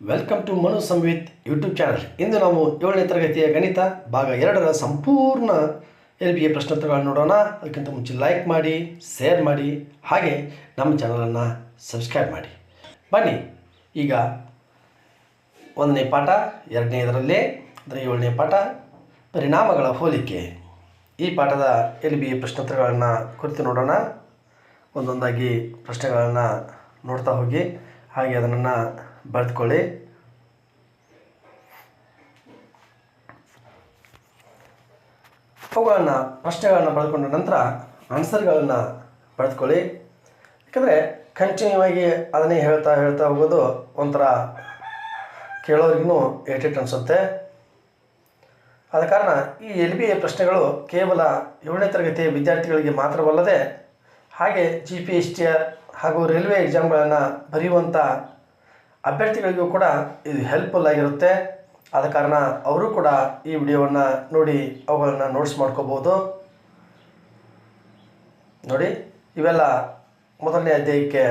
Welcome to Manu Samvith YouTube channel ಇಂದು ನಾವು ಏಳನೇ ತರಗತಿಯ ಗಣಿತ, ಭಾಗ ಎರಡರ ಸಂಪೂರ್ಣ ಎಲ್ ಬಿ ಎ ಪ್ರಶ್ನೋತ್ತರಗಳನ್ನು ನೋಡೋಣ. ಅದಕ್ಕಿಂತ ಮುಂಚೆ ಲೈಕ್ ಮಾಡಿ ಶೇರ್ ಮಾಡಿ, ಹಾಗೆ ನಮ್ಮ ಚಾನಲನ್ನು ಸಬ್ಸ್ಕ್ರೈಬ್ ಮಾಡಿ. ಬನ್ನಿ, ಈಗ ಒಂದನೇ ಪಾಠ ಎರಡನೇದರಲ್ಲಿ ಅಂದರೆ ಏಳನೇ ಪಾಠ, ಪರಿಣಾಮಗಳ ಹೋಲಿಕೆ. ಈ ಪಾಠದ ಎಲ್ ಬಿ ಎ ಪ್ರಶ್ನೋತ್ತರಗಳನ್ನು ಕುರಿತು ನೋಡೋಣ. ಒಂದೊಂದಾಗಿ ಪ್ರಶ್ನೆಗಳನ್ನು ನೋಡ್ತಾ ಹೋಗಿ, ಹಾಗೆ ಅದನ್ನು ಬರೆದುಕೊಳ್ಳಿ. ಅವುಗಳನ್ನು, ಪ್ರಶ್ನೆಗಳನ್ನು ಬರೆದುಕೊಂಡ ನಂತರ ಆನ್ಸರ್ಗಳನ್ನು ಬರೆದುಕೊಳ್ಳಿ. ಯಾಕಂದರೆ ಕಂಟಿನ್ಯೂ ಆಗಿ ಅದನ್ನೇ ಹೇಳ್ತಾ ಹೇಳ್ತಾ ಹೋಗೋದು ಒಂಥರ ಕೇಳೋರಿಗೂ ಏಟಿಟ್ ಅನಿಸುತ್ತೆ. ಆದ ಕಾರಣ ಈ ಎಲ್ ಬಿ ಎ ಪ್ರಶ್ನೆಗಳು ಕೇವಲ ಏಳನೇ ತರಗತಿಯ ವಿದ್ಯಾರ್ಥಿಗಳಿಗೆ ಮಾತ್ರವಲ್ಲದೆ ಹಾಗೆ G P S T R ಹಾಗೂ ರೈಲ್ವೆ ಎಕ್ಸಾಮ್ಗಳನ್ನು ಬರೆಯುವಂಥ ಅಭ್ಯರ್ಥಿಗಳಿಗೂ ಕೂಡ ಇದು ಹೆಲ್ಪ್ಫುಲ್ ಆಗಿರುತ್ತೆ. ಆದ ಕಾರಣ ಅವರು ಕೂಡ ಈ ವಿಡಿಯೋವನ್ನು ನೋಡಿ ಅವುಗಳನ್ನು ನೋಟ್ಸ್ ಮಾಡ್ಕೋಬೋದು. ನೋಡಿ, ಇವೆಲ್ಲ ಮೊದಲನೇ ಅಧ್ಯಾಯಕ್ಕೆ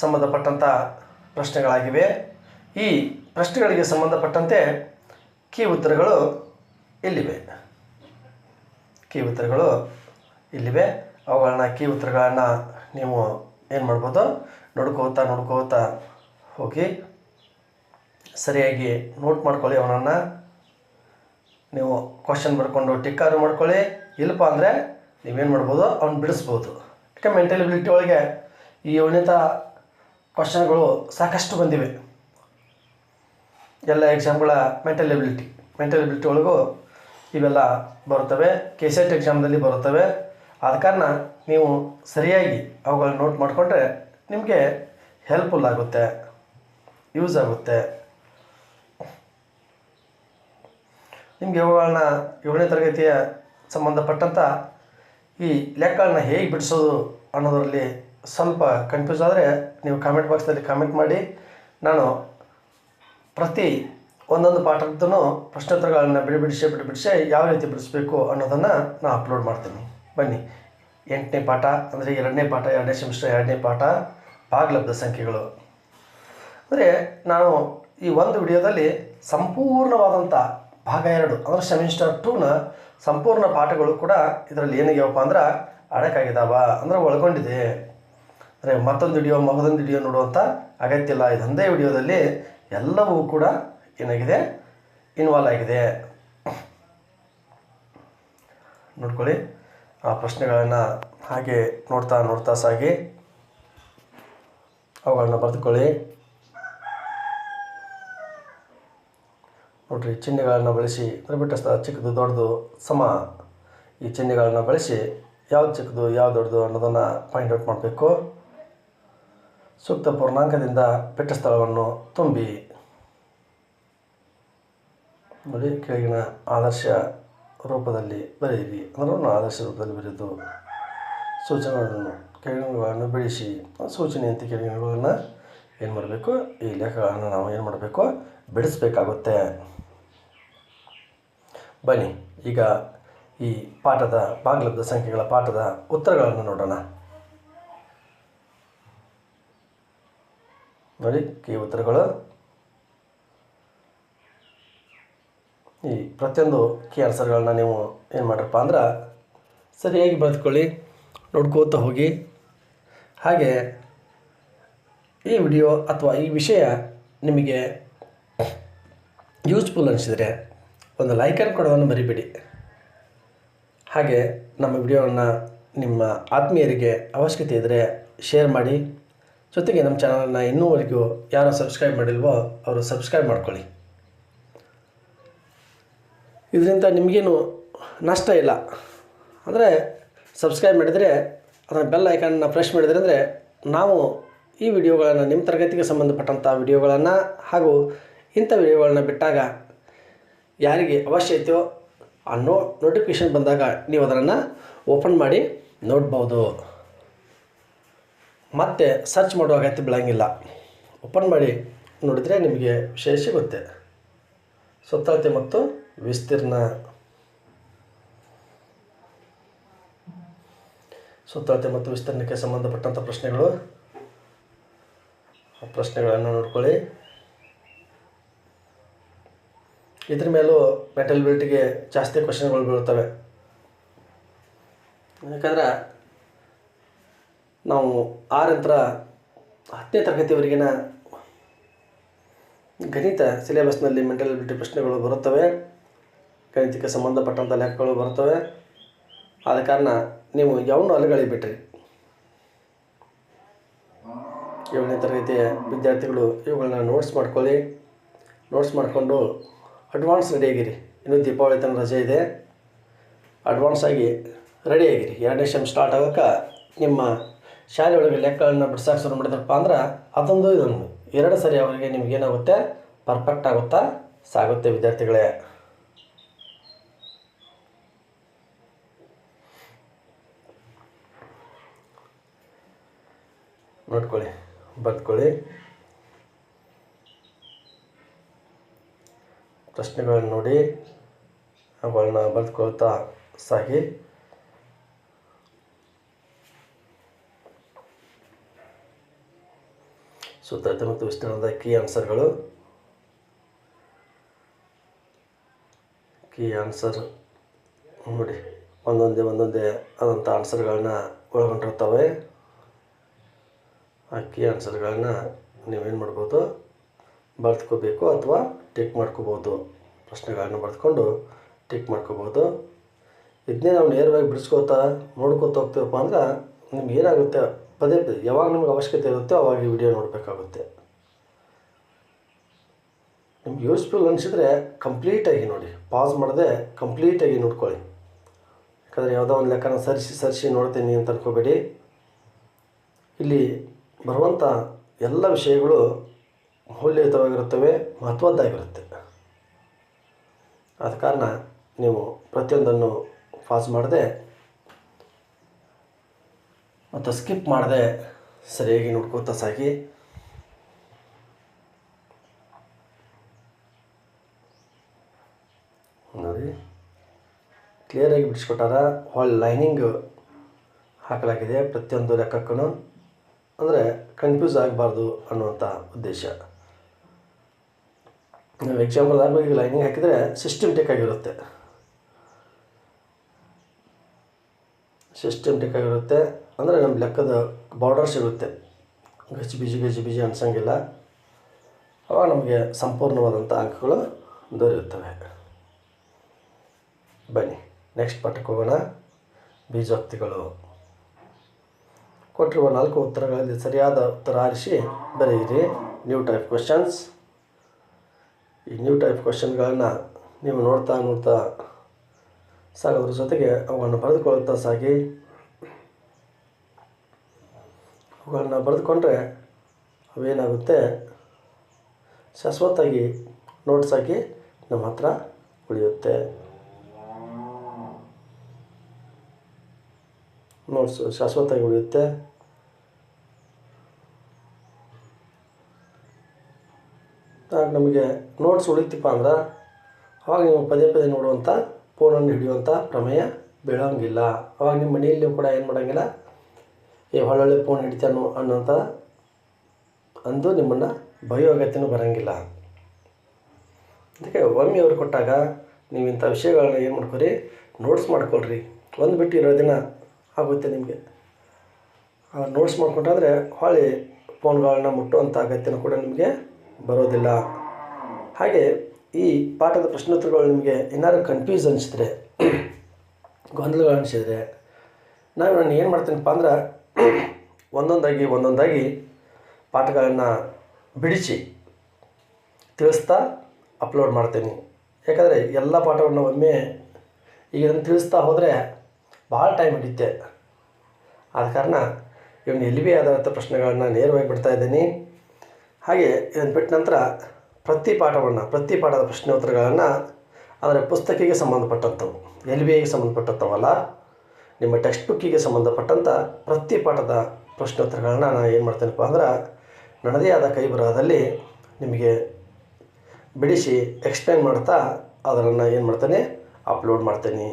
ಸಂಬಂಧಪಟ್ಟಂಥ ಪ್ರಶ್ನೆಗಳಾಗಿವೆ. ಈ ಪ್ರಶ್ನೆಗಳಿಗೆ ಸಂಬಂಧಪಟ್ಟಂತೆ ಕೀ ಉತ್ತರಗಳು ಇಲ್ಲಿವೆ. ಕೀ ಉತ್ತರಗಳು ಇಲ್ಲಿವೆ. ಅವುಗಳನ್ನ ಕೀ ಉತ್ತರಗಳನ್ನು ನೀವು ಏನು ಮಾಡ್ಬೋದು? ನೋಡ್ಕೋತಾ ನೋಡ್ಕೋತಾ ಹೋಗಿ ಸರಿಯಾಗಿ ನೋಟ್ ಮಾಡ್ಕೊಳ್ಳಿ ಅವನನ್ನು. ನೀವು ಕ್ವಶನ್ ಬರ್ಕೊಂಡು ಟಿಕ್ಕಾರು ಮಾಡ್ಕೊಳ್ಳಿ. ಇಲ್ಲಪ್ಪ ಅಂದರೆ ನೀವೇನು ಮಾಡ್ಬೋದು? ಅವ್ನು ಬಿಡಿಸ್ಬೋದು. ಯಾಕೆ ಮೆಂಟಲಿಬಿಲಿಟಿ ಒಳಗೆ ಈ ಉನ್ನತ ಕ್ವಶನ್ಗಳು ಸಾಕಷ್ಟು ಬಂದಿವೆ. ಎಲ್ಲ ಎಕ್ಸಾಮ್ಗಳ ಮೆಂಟಲ್ ಎಬಿಲಿಟಿ ಮೆಂಟಲ್ ಎಬಿಲಿಟಿ ಒಳಗೂ ಇವೆಲ್ಲ ಬರುತ್ತವೆ. ಕೆ ಸೆಟ್ ಎಕ್ಸಾಮ್ದಲ್ಲಿ ಬರುತ್ತವೆ. ಆದ ಕಾರಣ ನೀವು ಸರಿಯಾಗಿ ಅವುಗಳನ್ನ ನೋಟ್ ಮಾಡಿಕೊಂಡ್ರೆ ನಿಮಗೆ ಹೆಲ್ಪ್ಫುಲ್ ಆಗುತ್ತೆ. ಯೂಸ್ ಆಗುತ್ತೆ. ನಿಮಗೆ ಇವುಗಳನ್ನ ಏಳನೇ ತರಗತಿಯ ಸಂಬಂಧಪಟ್ಟಂಥ ಈ ಲೆಕ್ಕಗಳನ್ನ ಹೇಗೆ ಬಿಡಿಸೋದು ಅನ್ನೋದರಲ್ಲಿ ಸ್ವಲ್ಪ ಕನ್ಫ್ಯೂಸ್ ಆದರೆ ನೀವು ಕಾಮೆಂಟ್ ಬಾಕ್ಸ್ನಲ್ಲಿ ಕಾಮೆಂಟ್ ಮಾಡಿ. ನಾನು ಪ್ರತಿ ಒಂದೊಂದು ಪಾಠದ್ದು ಪ್ರಶ್ನೋತ್ತರಗಳನ್ನು ಬಿಡಿ ಬಿಡಿಸಿ ಬಿಡಿ ಬಿಡಿಸಿ ಯಾವ ರೀತಿ ಬಿಡಿಸ್ಬೇಕು ಅನ್ನೋದನ್ನು ನಾನು ಅಪ್ಲೋಡ್ ಮಾಡ್ತೀನಿ. ಬನ್ನಿ. ಎಂಟನೇ ಪಾಠ ಅಂದರೆ ಎರಡನೇ ಪಾಠ, ಎರಡನೇ ಸೆಮಿಸ್ಟರ್ ಎರಡನೇ ಪಾಠ. ಭಾಗಲಬ್ಧ ಸಂಖ್ಯೆಗಳು. ಅಂದರೆ ನಾನು ಈ ಒಂದು ವಿಡಿಯೋದಲ್ಲಿ ಸಂಪೂರ್ಣವಾದಂಥ ಭಾಗ ಎರಡು, ಅಂದರೆ ಸೆಮಿಸ್ಟರ್ ಟೂನ ಸಂಪೂರ್ಣ ಪಾಠಗಳು ಕೂಡ ಇದರಲ್ಲಿ ಏನಿಗ್ಯಾವಪ್ಪ ಅಂದ್ರೆ ಅಡಕಾಗಿದ್ದಾವ ಅಂದರೆ ಒಳಗೊಂಡಿದೆ. ಅಂದರೆ ಮತ್ತೊಂದು ವಿಡಿಯೋ, ಮಗದೊಂದು ವಿಡಿಯೋ ನೋಡುವಂಥ ಅಗತ್ಯ ಇಲ್ಲ ಇದೊಂದೇ ವಿಡಿಯೋದಲ್ಲಿ ಎಲ್ಲವೂ ಕೂಡ ಏನಾಗಿದೆ? ಇನ್ವಾಲ್ವ್ ಆಗಿದೆ. ನೋಡ್ಕೊಳ್ಳಿ. ಆ ಪ್ರಶ್ನೆಗಳನ್ನು ಹಾಗೆ ನೋಡ್ತಾ ನೋಡ್ತಾ ಸಾಗಿ ಅವುಗಳನ್ನು ಬರೆದುಕೊಳ್ಳಿ. ನೋಡ್ರಿ, ಚಿಹ್ನೆಗಳನ್ನು ಬಳಸಿ ಅಂದರೆ ಬಿಟ್ಟಸ್ತ ಚಿಕ್ಕದು ದೊಡ್ಡದು ಸಮ. ಈ ಚಿಹ್ನೆಗಳನ್ನು ಬಳಸಿ ಯಾವ್ದು ಚಿಕ್ಕದು, ಯಾವ್ದು ದೊಡ್ಡದು ಅನ್ನೋದನ್ನು ಫೈಂಡ್ ಔಟ್ ಮಾಡಬೇಕು. ಸೂಕ್ತ ಪೂರ್ಣಾಂಕದಿಂದ ಬಿಟ್ಟ ಸ್ಥಳವನ್ನು ತುಂಬಿ. ನೋಡಿ, ಕೆಳಗಿನ ಆದರ್ಶ ರೂಪದಲ್ಲಿ ಬರೆಯಿರಿ. ಅದನ್ನು ಆದರ್ಶ ರೂಪದಲ್ಲಿ ಬರೆದು ಸೂಚನೆಗಳನ್ನು ಕೆಳಗಿನಗಳನ್ನು ಬಿಡಿಸಿ ಸೂಚನೆಯಂತೆ ಕೆಳಗಿನಗಳನ್ನು ಏನು ಮಾಡಬೇಕು? ಈ ಲೇಖಗಳನ್ನು ನಾವು ಏನು ಮಾಡಬೇಕು? ಬಿಡಿಸ್ಬೇಕಾಗುತ್ತೆ. ಬನ್ನಿ, ಈಗ ಈ ಪಾಠದ ಬಾಗ್ಲಬ್ಧ ಸಂಖ್ಯೆಗಳ ಪಾಠದ ಉತ್ತರಗಳನ್ನು ನೋಡೋಣ. ನೋಡಿ ಈ ಉತ್ತರಗಳು. ಈ ಪ್ರತಿಯೊಂದು ಕೀ ಆನ್ಸರ್ಗಳನ್ನ ನೀವು ಏನು ಮಾಡ್ರಪ್ಪ ಅಂದ್ರೆ ಸರಿಯಾಗಿ ಬರೆದುಕೊಳ್ಳಿ, ನೋಡ್ಕೋತಾ ಹೋಗಿ. ಹಾಗೆ ಈ ವಿಡಿಯೋ ಅಥವಾ ಈ ವಿಷಯ ನಿಮಗೆ ಯೂಸ್ಫುಲ್ ಅನಿಸಿದರೆ ಒಂದು ಲೈಕನ್ನು ಕೊಡೋದನ್ನು ಮರಿಬೇಡಿ. ಹಾಗೆ ನಮ್ಮ ವಿಡಿಯೋವನ್ನು ನಿಮ್ಮ ಆತ್ಮೀಯರಿಗೆ ಅವಶ್ಯಕತೆ ಇದ್ದರೆ ಶೇರ್ ಮಾಡಿ. ಜೊತೆಗೆ ನಮ್ಮ ಚಾನಲನ್ನು ಇನ್ನೂವರೆಗೂ ಯಾರು ಸಬ್ಸ್ಕ್ರೈಬ್ ಮಾಡಿಲ್ವೋ ಅವರು ಸಬ್ಸ್ಕ್ರೈಬ್ ಮಾಡ್ಕೊಳ್ಳಿ. ಇದರಿಂದ ನಿಮಗೇನು ನಷ್ಟ ಇಲ್ಲ. ಅಂದರೆ ಸಬ್ಸ್ಕ್ರೈಬ್ ಮಾಡಿದರೆ, ಅದರ ಬೆಲ್ ಐಕಾನ್ನ ಪ್ರೆಸ್ ಮಾಡಿದರೆ ಅಂದರೆ ನಾವು ಈ ವಿಡಿಯೋಗಳನ್ನು ನಿಮ್ಮ ತರಗತಿಗೆ ಸಂಬಂಧಪಟ್ಟಂಥ ವಿಡಿಯೋಗಳನ್ನು ಹಾಗೂ ಇಂಥ ವಿಡಿಯೋಗಳನ್ನ ಬಿಟ್ಟಾಗ ಯಾರಿಗೆ ಅವಶ್ಯ ಐತೋ ಆ ನೋ ನೋಟಿಫಿಕೇಷನ್ ಬಂದಾಗ ನೀವು ಅದನ್ನು ಓಪನ್ ಮಾಡಿ ನೋಡ್ಬೋದು. ಮತ್ತೆ ಸರ್ಚ್ ಮಾಡೋ ಅಗತ್ಯ ಬೀಳಂಗಿಲ್ಲ. ಓಪನ್ ಮಾಡಿ ನೋಡಿದರೆ ನಿಮಗೆ ವಿಷಯ ಸಿಗುತ್ತೆ. ಸುತ್ತಳತೆ ಮತ್ತು ವಿಸ್ತೀರ್ಣ. ಸುತ್ತಳತೆ ಮತ್ತು ವಿಸ್ತೀರ್ಣಕ್ಕೆ ಸಂಬಂಧಪಟ್ಟಂಥ ಪ್ರಶ್ನೆಗಳು. ಆ ಪ್ರಶ್ನೆಗಳನ್ನು ನೋಡ್ಕೊಳ್ಳಿ. ಇದ್ರ ಮೇಲೂ ಮೆಟಲ್ ಬಿಲಿಟಿಗೆ ಜಾಸ್ತಿ ಕ್ವಶನ್ಗಳು ಬೀಳ್ತವೆ. ಯಾಕಂದ್ರೆ ನಾವು ಆರಂತರ ಹತ್ತನೇ ತರಗತಿವರೆಗಿನ ಗಣಿತ ಸಿಲೆಬಸ್ನಲ್ಲಿ ಮೆಂಟಲ್ ಬಿಲ್ಟಿ ಪ್ರಶ್ನೆಗಳು ಬರುತ್ತವೆ. ಗಣಿತಕ್ಕೆ ಸಂಬಂಧಪಟ್ಟಂಥ ಲೆಕ್ಕಗಳು ಬರುತ್ತವೆ. ಆದ ಕಾರಣ ನೀವು ಯಾವನ್ನೂ ಅಲ್ಲಿಗಳಿ ಬಿಟ್ರಿ ಏಳನೇ ತರಗತಿಯ ವಿದ್ಯಾರ್ಥಿಗಳು ಇವುಗಳನ್ನ ನೋಟ್ಸ್ ಮಾಡ್ಕೊಳ್ಳಿ. ನೋಟ್ಸ್ ಮಾಡಿಕೊಂಡು ಅಡ್ವಾನ್ಸ್ ರೆಡಿ ಆಗಿರಿ. ಇನ್ನೂ ದೀಪಾವಳಿ ತನಕ ರಜೆ ಇದೆ. ಅಡ್ವಾನ್ಸ್ ಆಗಿ ರೆಡಿ ಆಗಿರಿ. ಎರಡನೇ ಸೆಮ್ ಸ್ಟಾರ್ಟ್ ಆಗೋಕೆ ನಿಮ್ಮ ಶಾಲೆಯೊಳಗೆ ಲೆಕ್ಕಗಳನ್ನ ಬಿಡ್ಸಕ್ಕೆ ಶುರು ಮಾಡಿದ್ರಪ್ಪ ಅಂದ್ರೆ ಅದೊಂದು ಇದೊಂದು. ಎರಡು ಸರಿ ಅವರಿಗೆ ನಿಮಗೇನಾಗುತ್ತೆ ಪರ್ಫೆಕ್ಟ್ ಆಗುತ್ತಾ? ಸಾಗುತ್ತೆ ವಿದ್ಯಾರ್ಥಿಗಳೇ. ನೋಡ್ಕೊಳ್ಳಿ. ಬರ್ಕೊಳ್ಳಿ ಪ್ರಶ್ನೆಗಳನ್ನು ನೋಡಿ ಅವುಗಳನ್ನ ಬರೆದುಕೊಳ್ತಾ ಸಾಗಿ. ಸೂತ್ರತೆ ಮತ್ತು ವಿಸ್ತರಣದ ಕೀ ಆನ್ಸರ್ಗಳು ಕೀ ಆನ್ಸರ್ ನೋಡಿ, ಒಂದೊಂದೇ ಒಂದೊಂದೇ ಆದಂಥ ಆನ್ಸರ್ಗಳನ್ನ ಒಳಗೊಂಡಿರ್ತವೆ. ಆ ಕೀ ಆನ್ಸರ್ಗಳನ್ನ ನೀವೇನು ಮಾಡ್ಬೋದು, ಬರೆದ್ಕೋಬೇಕು ಅಥವಾ ಟಿಕ್ ಮಾಡ್ಕೋಬೋದು. ಪ್ರಶ್ನೆಗಳನ್ನು ಬರೆದುಕೊಂಡು ಟಿಕ್ ಮಾಡ್ಕೋಬೋದು. ಇದನ್ನೇ ನಾವು ನೇರವಾಗಿ ಬಿಡಿಸ್ಕೋತಾ ನೋಡ್ಕೋತ ಹೋಗ್ತೀವಪ್ಪ ಅಂದ್ರೆ ನಿಮ್ಗೆ ಏನಾಗುತ್ತೆ? ಪದೇ ಪದೇ ಯಾವಾಗ ನಿಮ್ಗೆ ಅವಶ್ಯಕತೆ ಇರುತ್ತೋ ಅವಾಗ ಈ ವಿಡಿಯೋ ನೋಡಬೇಕಾಗುತ್ತೆ. ನಿಮ್ಗೆ ಯೂಸ್ಫುಲ್ ಅನಿಸಿದ್ರೆ ಕಂಪ್ಲೀಟಾಗಿ ನೋಡಿ. ಪಾಸ್ ಮಾಡದೆ ಕಂಪ್ಲೀಟಾಗಿ ನೋಡ್ಕೊಳ್ಳಿ. ಯಾಕಂದರೆ ಯಾವುದೋ ಒಂದು ಲೆಕ್ಕನ ಸರಿಸಿ ಸರಿಸಿ ನೋಡ್ತೀನಿ ಅಂತ ಅನ್ಕೋಬೇಡಿ. ಇಲ್ಲಿ ಬರುವಂಥ ಎಲ್ಲ ವಿಷಯಗಳು ಮೌಲ್ಯಯುತವಾಗಿರುತ್ತವೆ, ಮಹತ್ವದ್ದಾಗಿರುತ್ತೆ. ಆದ ಕಾರಣ ನೀವು ಪ್ರತಿಯೊಂದನ್ನು ಪಾಸ್ ಮಾಡದೆ ಮತ್ತು ಸ್ಕಿಪ್ ಮಾಡದೆ ಸರಿಯಾಗಿ ನೋಡ್ಕೋತಾ ಸಾಕಿ ನೋಡಿ. ಕ್ಲಿಯರಾಗಿ ಬಿಡಿಸ್ಕೊಟ್ಟಾರ ಹಾಲ್ ಲೈನಿಂಗ್ ಹಾಕಲಾಗಿದೆ ಪ್ರತಿಯೊಂದು ಲೆಕ್ಕಕ್ಕೂ. ಅಂದರೆ ಕನ್ಫ್ಯೂಸ್ ಆಗಬಾರ್ದು ಅನ್ನುವಂಥ ಉದ್ದೇಶ. ನಾವು ಎಕ್ಸಾಂಪಲ್ ಈಗ ಲೈನಿಂಗ್ ಹಾಕಿದರೆ ಸಿಸ್ಟಮ್ಟಿಕ್ ಆಗಿರುತ್ತೆ. ಸಿಸ್ಟಮ್ಟಿಕ್ ಆಗಿರುತ್ತೆ. ಅಂದರೆ ನಮ್ಮ ಲೆಕ್ಕದ ಬಾರ್ಡರ್ ಸಿಗುತ್ತೆ ಗಜಿ ಬಿಜಿ ಗಜಿ ಬಿಜಿ ಅನ್ಸಂಗಿಲ್ಲ. ಅವಾಗ ನಮಗೆ ಸಂಪೂರ್ಣವಾದಂಥ ಅಂಕಗಳು ದೊರೆಯುತ್ತವೆ. ಬನ್ನಿ ನೆಕ್ಸ್ಟ್ ಪಾಠಕ್ಕೆ ಹೋಗೋಣ. ಬೀಜೋಕ್ತಿಗಳು. ಕೊಟ್ಟಿರುವ ನಾಲ್ಕು ಉತ್ತರಗಳಲ್ಲಿ ಸರಿಯಾದ ಉತ್ತರ ಆರಿಸಿ ಬರೆಯಿರಿ. ನ್ಯೂ ಟೈಪ್ ಕ್ವಶನ್ಸ್ ಈ ನ್ಯೂ ಟೈಪ್ ಕ್ವಶನ್ಗಳನ್ನು ನೀವು ನೋಡ್ತಾ ನೋಡ್ತಾ ಸಾಗೋದ್ರ ಜೊತೆಗೆ ಅವುಗಳನ್ನು ಬರೆದುಕೊಳ್ಳುತ್ತಾ ಸಾಗಿ. ಅವುಗಳನ್ನ ಬರೆದುಕೊಂಡ್ರೆ ಅವೇನಾಗುತ್ತೆ? ಶಾಶ್ವತವಾಗಿ ನೋಟ್ಸ್ ಹಾಕಿ ನಮ್ಮ ಹತ್ರ ಉಳಿಯುತ್ತೆ. ನೋಟ್ಸ್ ಶಾಶ್ವತವಾಗಿ ಉಳಿಯುತ್ತೆ. ಆಗ ನಮಗೆ ನೋಟ್ಸ್ ಉಳಿತಪ್ಪ ಅಂದ್ರೆ, ಅವಾಗ ನೀವು ಪದೇ ಪದೇ ನೋಡುವಂಥ ಫೋನನ್ನು ಹಿಡಿಯುವಂಥ ಪ್ರಮೇಯ ಬೀಳೋಂಗಿಲ್ಲ. ಅವಾಗ ನಿಮ್ಮ ಮನೆಯಲ್ಲಿ ಕೂಡ ಏನು ಮಾಡೋಂಗಿಲ್ಲ ಈ ಒಳ್ಳೊಳ್ಳೆ ಫೋನ್ ಹಿಡಿತಾನೋ ಅನ್ನೋಂಥ ಅಂದು ನಿಮ್ಮನ್ನು ಬಯೋ ಅಗತ್ಯನೂ ಬರೋಂಗಿಲ್ಲ. ಅದಕ್ಕೆ ಒಮ್ಮೆ ಅವ್ರು ಕೊಟ್ಟಾಗ ನೀವು ಇಂಥ ವಿಷಯಗಳನ್ನ ಏನು ಮಾಡ್ಕೊರಿ ನೋಟ್ಸ್ ಮಾಡ್ಕೊಳ್ರಿ. ಒಂದು ಬಿಟ್ಟು ಇರೋ ದಿನ ಆಗುತ್ತೆ ನಿಮಗೆ. ನೋಟ್ಸ್ ಮಾಡ್ಕೊಂಡ್ರೆ ಹೊಳ್ಳಿ ಫೋನ್ಗಳನ್ನ ಮುಟ್ಟುವಂಥ ಅಗತ್ಯನೂ ಕೂಡ ನಿಮಗೆ ಬರೋದಿಲ್ಲ. ಹಾಗೆ ಈ ಪಾಠದ ಪ್ರಶ್ನೋತ್ತರಗಳು ನಿಮಗೆ ಏನಾದ್ರು ಕನ್ಫ್ಯೂಸ್ ಅನಿಸಿದ್ರೆ, ಗೊಂದಲಗಳು ಅನಿಸಿದ್ರೆ, ನಾನು ನಾನು ಏನು ಮಾಡ್ತೀನಪ್ಪ ಅಂದ್ರೆ, ಒಂದೊಂದಾಗಿ ಒಂದೊಂದಾಗಿ ಪಾಠಗಳನ್ನು ಬಿಡಿಸಿ ತಿಳಿಸ್ತಾ ಅಪ್ಲೋಡ್ ಮಾಡ್ತೀನಿ. ಯಾಕಂದರೆ ಎಲ್ಲ ಪಾಠವನ್ನು ಒಮ್ಮೆ ಈಗ ಇದನ್ನು ತಿಳಿಸ್ತಾ ಹೋದರೆ ಭಾಳ ಟೈಮ್ ಹಿಡಿತೆ ಆದ ಕಾರಣ ಇವನು ಎಲ್ಲಿ ಬಿ ಆಧಾರಿತ ಪ್ರಶ್ನೆಗಳನ್ನು ನೇರವಾಗಿ ಬಿಡ್ತಾ ಇದ್ದೀನಿ. ಹಾಗೆ ಇದನ್ನು ಬಿಟ್ಟ ನಂತರ ಪ್ರತಿ ಪಾಠವನ್ನು, ಪ್ರತಿ ಪಾಠದ ಪ್ರಶ್ನೆ ಉತ್ತರಗಳನ್ನು ಅದರ ಪುಸ್ತಕಿಗೆ ಸಂಬಂಧಪಟ್ಟಂಥವು, ಎಲ್ ಬಿ ಐಗೆ ಸಂಬಂಧಪಟ್ಟಂಥವಲ್ಲ, ನಿಮ್ಮ ಟೆಕ್ಸ್ಟ್ ಬುಕ್ಕಿಗೆ ಸಂಬಂಧಪಟ್ಟಂಥ ಪ್ರತಿ ಪಾಠದ ಪ್ರಶ್ನೋತ್ತರಗಳನ್ನ ನಾನು ಏನು ಮಾಡ್ತೇನಪ್ಪ ಅಂದ್ರೆ ನನ್ನದೇ ಆದ ಕೈ ಬರಹದಲ್ಲಿ ನಿಮಗೆ ಬಿಡಿಸಿ ಎಕ್ಸ್ಪ್ಲೇನ್ ಮಾಡ್ತಾ ಅದನ್ನು ಏನು ಮಾಡ್ತೇನೆ ಅಪ್ಲೋಡ್ ಮಾಡ್ತೇನೆ.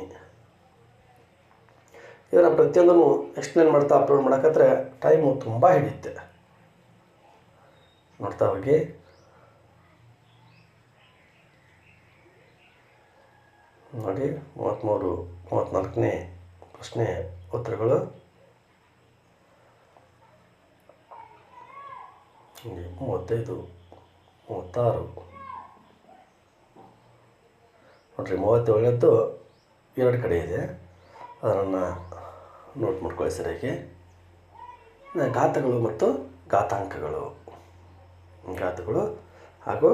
ಇದನ್ನು ಪ್ರತಿಯೊಂದನ್ನು ಎಕ್ಸ್ಪ್ಲೇನ್ ಮಾಡ್ತಾ ಅಪ್ಲೋಡ್ ಮಾಡೋಕ್ಕಂದ್ರೆ ಟೈಮು ತುಂಬ ಹಿಡಿಯುತ್ತೆ. ನೋಡ್ತಾ ಹೋಗಿ. ನೋಡಿ ಮೂವತ್ತ್ಮೂರು ಮೂವತ್ತ್ನಾಲ್ಕನೇ ಪ್ರಶ್ನೆ ಉತ್ತರಗಳು. ಮೂವತ್ತೈದು, ಮೂವತ್ತಾರು. ನೋಡಿರಿ ಮೂವತ್ತೇಳನೇದ್ದು ಎರಡು ಕಡೆ ಇದೆ. ಅದನ್ನು ನೋಟ್ ಮಾಡ್ಕೊಳ್ಳಿ ಸರಿಯಾಗಿ. ಘಾತಗಳು ಮತ್ತು ಘಾತಾಂಕಗಳು. ಘಾತಗಳು ಹಾಗೂ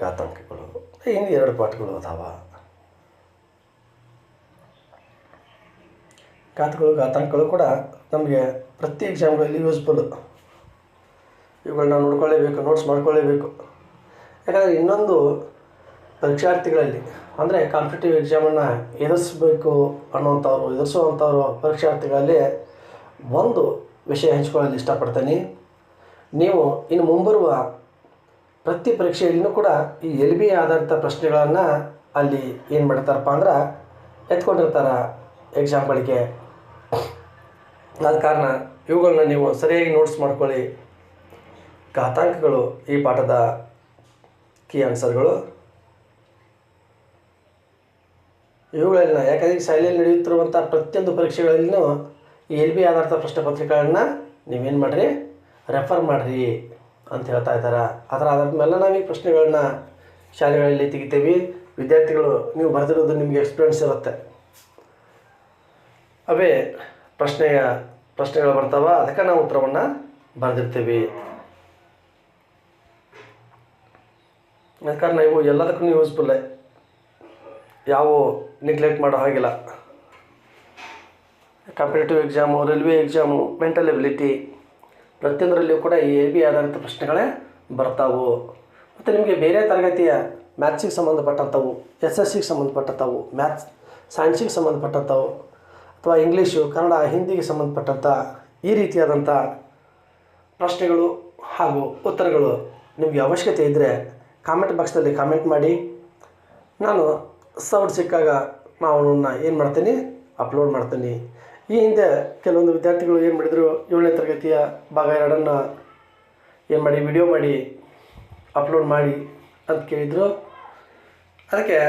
ಘಾತಾಂಕಗಳು. ಇನ್ನು ಎರಡು ಪಾಠಗಳು ಅದಾವ. ಘಾತುಗಳು, ಘಾತಾಂಕಗಳು ಕೂಡ ನಮಗೆ ಪ್ರತಿ ಎಕ್ಸಾಮ್ಗಳಲ್ಲಿ ಯೂಸ್ಫುಲ್ ಇವುಗಳನ್ನ ನೋಡ್ಕೊಳ್ಳೇಬೇಕು ನೋಟ್ಸ್ ಮಾಡ್ಕೊಳ್ಳೇಬೇಕು. ಯಾಕಂದರೆ ಇನ್ನೊಂದು ಪರೀಕ್ಷಾರ್ಥಿಗಳಲ್ಲಿ, ಅಂದರೆ ಕಾಂಪಿಟೇಟಿವ್ ಎಕ್ಸಾಮನ್ನು ಎದುರಿಸ್ಬೇಕು ಅನ್ನೋಂಥವ್ರು ಎದುರಿಸುವಂಥವ್ರು ಪರೀಕ್ಷಾರ್ಥಿಗಳಲ್ಲಿ ಒಂದು ವಿಷಯ ಹಂಚ್ಕೊಳ್ಳಲು ಇಷ್ಟಪಡ್ತೀನಿ. ನೀವು ಇನ್ನು ಮುಂಬರುವ ಪ್ರತಿ ಪರೀಕ್ಷೆಯಲ್ಲಿಯೂ ಕೂಡ ಈ ಎಲ್ ಬಿ ಆಧಾರಿತ ಪ್ರಶ್ನೆಗಳನ್ನು ಅಲ್ಲಿ ಏನು ಮಾಡ್ತಾರಪ್ಪ ಅಂದ್ರೆ ಎತ್ಕೊಂಡಿರ್ತಾರೆ ಎಕ್ಸಾಮ್ಗಳಿಗೆ ಆದ ಕಾರಣ ಇವುಗಳನ್ನ ನೀವು ಸರಿಯಾಗಿ ನೋಟ್ಸ್ ಮಾಡ್ಕೊಳ್ಳಿ. ಘಾತಾಂಕಗಳು ಈ ಪಾಠದ ಕೀ ಆನ್ಸರ್ಗಳು ಇವುಗಳನ್ನ ಯಾಕಂದರೆ ಶೈಲಿಯಲ್ಲಿ ಶಾಲೆಯಲ್ಲಿ ನಡೆಯುತ್ತಿರುವಂಥ ಪ್ರತಿಯೊಂದು ಪರೀಕ್ಷೆಗಳಲ್ಲಿಯೂ ಈ ಎಲ್ ಬಿ ಆಧಾರಿತ ಪ್ರಶ್ನೆ ಪತ್ರಿಕೆಗಳನ್ನ ನೀವೇನು ಮಾಡಿರಿ? ರೆಫರ್ ಮಾಡಿರಿ. ಅಂತ ಹೇಳ್ತಾ ಇದ್ದಾರೆ. ಅದರ ಅದ್ರ ಮೇಲೆ ನಾವು ಈ ಪ್ರಶ್ನೆಗಳನ್ನ ಶಾಲೆಗಳಲ್ಲಿ ತೆಗಿತೇವೆ. ವಿದ್ಯಾರ್ಥಿಗಳು ನೀವು ಬರೆದಿರೋದು ನಿಮಗೆ ಎಕ್ಸ್ಪೀರಿಯನ್ಸ್ ಇರುತ್ತೆ. ಅವೇ, ಪ್ರಶ್ನೆಯ ಪ್ರಶ್ನೆಗಳು ಬರ್ತಾವ, ಅದಕ್ಕೆ ನಾವು ಉತ್ತರವನ್ನು ಬರೆದಿರ್ತೀವಿ. ಯಾಕಂದ್ರೆ ನೀವು ಎಲ್ಲದಕ್ಕೂ ಯೂಸ್ಫುಲ್ಲೇ ಯಾವ ನೆಗ್ಲೆಕ್ಟ್ ಮಾಡೋ ಹಾಗಿಲ್ಲ. Competitive exam railway exam mental ability ಪ್ರತಿಯೊಂದರಲ್ಲಿಯೂ ಕೂಡ ಈ ಎ ಬಿ ಆಧಾರಿತ ಪ್ರಶ್ನೆಗಳೇ ಬರ್ತಾವು. ಮತ್ತು ನಿಮಗೆ ಬೇರೆ ತರಗತಿಯ ಮ್ಯಾಥ್ಸಿಗೆ ಸಂಬಂಧಪಟ್ಟಂಥವು ಎಸ್ ಎಸ್ ಸಿಗೆ ಸಂಬಂಧಪಟ್ಟಂಥವು ಮ್ಯಾಥ್ಸ್ ಸೈನ್ಸಿಗೆ ಸಂಬಂಧಪಟ್ಟಂಥವು, ಅಥವಾ ಇಂಗ್ಲೀಷು ಕನ್ನಡ, ಹಿಂದಿಗೆ ಸಂಬಂಧಪಟ್ಟಂಥ ಈ ರೀತಿಯಾದಂಥ ಪ್ರಶ್ನೆಗಳು ಹಾಗೂ ಉತ್ತರಗಳು ನಿಮಗೆ ಅವಶ್ಯಕತೆ ಇದ್ದರೆ ಕಾಮೆಂಟ್ ಬಾಕ್ಸ್ನಲ್ಲಿ ಕಾಮೆಂಟ್ ಮಾಡಿ. ನಾನು ಸೌಂಡ್ ಸಿಕ್ಕಾಗ ಅವನ್ನ ಏನು ಮಾಡ್ತೀನಿ ಅಪ್ಲೋಡ್ ಮಾಡ್ತೀನಿ. ಈ ಹಿಂದೆ ಕೆಲವೊಂದು ವಿದ್ಯಾರ್ಥಿಗಳು ಏನು ಮಾಡಿದರು, ಏಳನೇ ತರಗತಿಯ ಭಾಗ ಎರಡನ್ನು ಏನು ಮಾಡಿ ವಿಡಿಯೋ ಮಾಡಿ ಅಪ್ಲೋಡ್ ಮಾಡಿ ಅಂತ ಕೇಳಿದರು. ಅದಕ್ಕೆ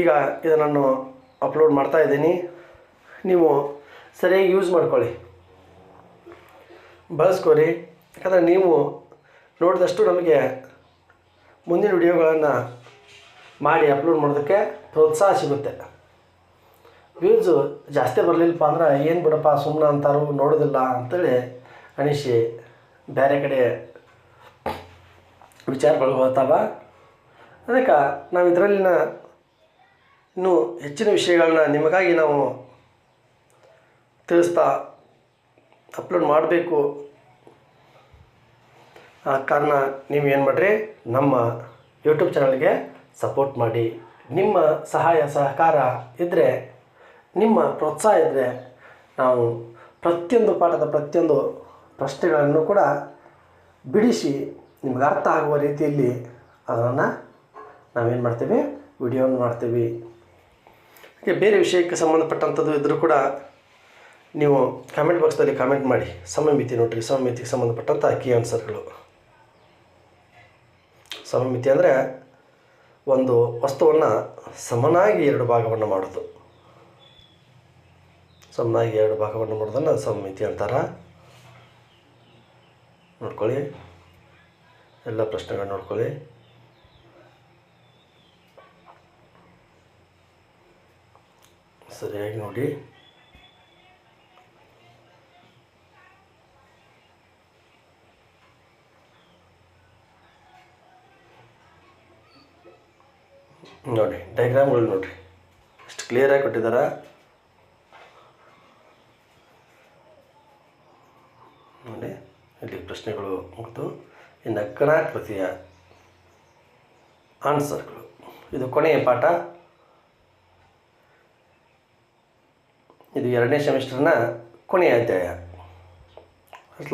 ಈಗ ಇದನ್ನು ಅಪ್ಲೋಡ್ ಮಾಡ್ತಾ ಇದ್ದೀನಿ. ನೀವು ಸರಿಯಾಗಿ ಯೂಸ್ ಮಾಡ್ಕೊಳ್ಳಿ. ಬಳಸ್ಕೊರಿ. ಯಾಕಂದರೆ ನೀವು ನೋಡಿದಷ್ಟು ನಮಗೆ ಮುಂದಿನ ವಿಡಿಯೋಗಳನ್ನು ಮಾಡಿ ಅಪ್ಲೋಡ್ ಮಾಡೋದಕ್ಕೆ ಪ್ರೋತ್ಸಾಹ ಸಿಗುತ್ತೆ. ವ್ಯೂಸು ಜಾಸ್ತಿ ಬರಲಿಲ್ಲಪ್ಪ ಅಂದ್ರೆ ಏನು ಬಿಡಪ್ಪ ಸುಮ್ಮನೆ ಅಂತಾರು ನೋಡೋದಿಲ್ಲ ಅಂತೇಳಿ ಅನಿಸಿ ಬೇರೆ ಕಡೆ ವಿಚಾರಗಳು ಹೋಗ್ತಾವ. ಅದಕ್ಕೆ ನಾವು ಇದರಲ್ಲಿನ ಇನ್ನೂ ಹೆಚ್ಚಿನ ವಿಷಯಗಳನ್ನ ನಿಮಗಾಗಿ ನಾವು ತಿಳಿಸ್ತಾ ಅಪ್ಲೋಡ್ ಮಾಡಬೇಕು. ಆ ಕಾರಣ ನೀವು ಏನು ಮಾಡಿರಿ, ನಮ್ಮ ಯೂಟ್ಯೂಬ್ ಚಾನಲ್ಗೆ ಸಪೋರ್ಟ್ ಮಾಡಿ. ನಿಮ್ಮ ಸಹಾಯ ಸಹಕಾರ ಇದ್ದರೆ ನಿಮ್ಮ ಪ್ರೋತ್ಸಾಹ ಇದ್ದರೆ ನಾವು ಪ್ರತಿಯೊಂದು ಪಾಠದ ಪ್ರತಿಯೊಂದು ಪ್ರಶ್ನೆಗಳನ್ನು ಕೂಡ ಬಿಡಿಸಿ ನಿಮ್ಗೆ ಅರ್ಥ ಆಗುವ ರೀತಿಯಲ್ಲಿ ಅದನ್ನು ನಾವೇನು ಮಾಡ್ತೀವಿ? ವಿಡಿಯೋವನ್ನು ಮಾಡ್ತೀವಿ. ಹಾಗೆ ಬೇರೆ ವಿಷಯಕ್ಕೆ ಸಂಬಂಧಪಟ್ಟಂಥದ್ದು ಇದ್ದರೂ ಕೂಡ ನೀವು ಕಾಮೆಂಟ್ ಬಾಕ್ಸ್ದಲ್ಲಿ ಕಾಮೆಂಟ್ ಮಾಡಿ. ಸಮಮಿತಿ ನೋಡ್ರಿ. ಸಮಮಿತಿಗೆ ಸಂಬಂಧಪಟ್ಟಂಥ ಕೀ ಆನ್ಸರ್ಗಳು ಸಮಮಿತಿ ಅಂದರೆ ಒಂದು ವಸ್ತುವನ್ನು ಸಮನಾಗಿ ಎರಡು ಭಾಗವನ್ನು ಮಾಡೋದು. ಸಮನಾಗಿ ಎರಡು ಭಾಗವನ್ನು ಮಾಡೋದನ್ನು ಸಮ್ಮಿತಿ ಅಂತಾರೆ. ನೋಡ್ಕೊಳ್ಳಿ. ಎಲ್ಲ ಪ್ರಶ್ನೆಗಳನ್ನ ನೋಡ್ಕೊಳ್ಳಿ. ಸರಿಯಾಗಿ ನೋಡಿ. ನೋಡಿ ಡೈಗ್ರಾಮ್ಗಳು ನೋಡಿರಿ. ಎಷ್ಟು ಕ್ಲಿಯರಾಗಿ ಕೊಟ್ಟಿದ್ದಾರೆ ನೋಡಿ ಇಲ್ಲಿ ಪ್ರಶ್ನೆಗಳು ಮತ್ತು ಇನ್ನು ಕಣಾಕೃತಿಯ ಆನ್ಸರ್ಗಳು. ಇದು ಕೊನೆಯ ಪಾಠ. ಇದು ಎರಡನೇ ಸೆಮಿಸ್ಟರ್ನ ಕೊನೆಯ ಅಧ್ಯಾಯ.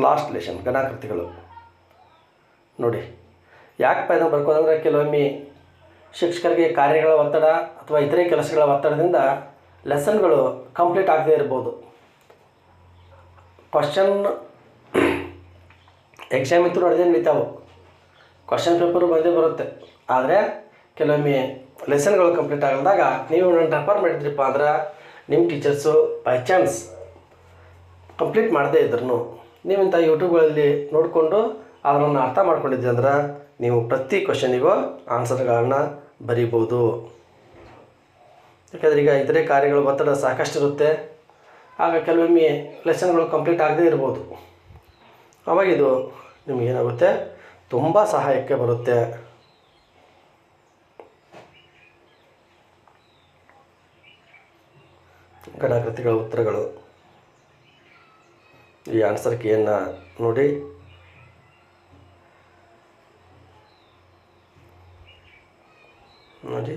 ಲಾಸ್ಟ್ ಲೆಷನ್ ಗಣಾಕೃತಿಗಳು ನೋಡಿ ಯಾಕೆ ಇದನ್ನು ಬರ್ಕೋದಂದ್ರೆ ಕೆಲವೊಮ್ಮೆ ಶಿಕ್ಷಕರಿಗೆ ಕಾರ್ಯಗಳ ಒತ್ತಡ ಅಥವಾ ಇತರೆ ಕೆಲಸಗಳ ಒತ್ತಡದಿಂದ ಲೆಸನ್ಗಳು ಕಂಪ್ಲೀಟ್ ಆಗದೇ ಇರ್ಬೋದು. ಕ್ವಶನ್ ಎಕ್ಸಾಮ್ ಇತ್ತು ನಡೆದೇ ನಡೀತಾವೆ ಕ್ವಶನ್ ಪೇಪರು ಬಂದೇ ಬರುತ್ತೆ. ಆದರೆ ಕೆಲವೊಮ್ಮೆ ಲೆಸನ್ಗಳು ಕಂಪ್ಲೀಟ್ ಆಗಲ್ದಾಗ ನೀವು ನನ್ನ ರೆಫರ್ ಮಾಡಿದ್ರಿಪ್ಪ ಅಂದ್ರೆ ನಿಮ್ಮ ಟೀಚರ್ಸು ಬೈ ಚಾನ್ಸ್ ಕಂಪ್ಲೀಟ್ ಮಾಡದೇ ಇದ್ರೂ ನೀವು ಇಂಥ ಯೂಟ್ಯೂಬ್ಗಳಲ್ಲಿ ನೋಡಿಕೊಂಡು ಅದನ್ನು ಅರ್ಥ ಮಾಡ್ಕೊಂಡಿದ್ರಿ ಅಂದ್ರೆ ನೀವು ಪ್ರತಿ ಕ್ವಶನಿಗೂ ಆನ್ಸರ್ಗಳನ್ನು ಬರೀಬೋದು. ಯಾಕಂದರೆ ಈಗ ಇತರೆ ಕಾರ್ಯಗಳು, ಒತ್ತಡ ಸಾಕಷ್ಟು ಇರುತ್ತೆ ಆಗ ಕೆಲವೊಮ್ಮೆ ಲೆಸನ್ಗಳು ಕಂಪ್ಲೀಟ್ ಆಗದೇ ಇರ್ಬೋದು. ಅವಾಗ ಇದು ನಿಮಗೇನಾಗುತ್ತೆ ತುಂಬ ಸಹಾಯಕ್ಕೆ ಬರುತ್ತೆ. ಗಣಕೃತಿಗಳ ಉತ್ತರಗಳು. ಈ ಆನ್ಸರ್ ಕೀಯನ್ನು ನೋಡಿ? ನೋಡಿ.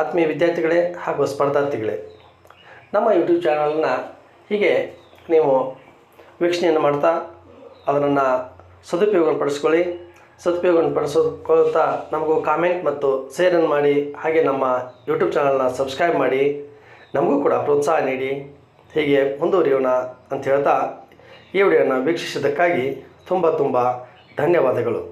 ಆತ್ಮೀಯ ವಿದ್ಯಾರ್ಥಿಗಳೇ ಹಾಗೂ ಸ್ಪರ್ಧಾರ್ಥಿಗಳೇ, ನಮ್ಮ ಯೂಟ್ಯೂಬ್ ಚಾನಲನ್ನ ಹೀಗೆ ನೀವು ವೀಕ್ಷಣೆಯನ್ನು ಮಾಡ್ತಾ ಅದನ್ನು ಸದುಪಯೋಗವನ್ನು ಪಡಿಸ್ಕೊಳ್ಳಿ ಸದುಪಯೋಗವನ್ನು ಪಡಿಸ್ಕೊಳ್ತಾ ನಮಗೂ ಕಾಮೆಂಟ್ ಮತ್ತು ಶೇರನ್ನು ಮಾಡಿ. ಹಾಗೆ ನಮ್ಮ ಯೂಟ್ಯೂಬ್ ಚಾನಲ್ನ ಸಬ್ಸ್ಕ್ರೈಬ್ ಮಾಡಿ. ನಮಗೂ ಕೂಡ ಪ್ರೋತ್ಸಾಹ ನೀಡಿ. ಹೀಗೆ ಮುಂದುವರಿಯೋಣ ಅಂತ ಹೇಳ್ತಾ ಈ ವಿಡಿಯೋನ ವೀಕ್ಷಿಸಿದ್ದಕ್ಕಾಗಿ ತುಂಬ ತುಂಬ ಧನ್ಯವಾದಗಳು.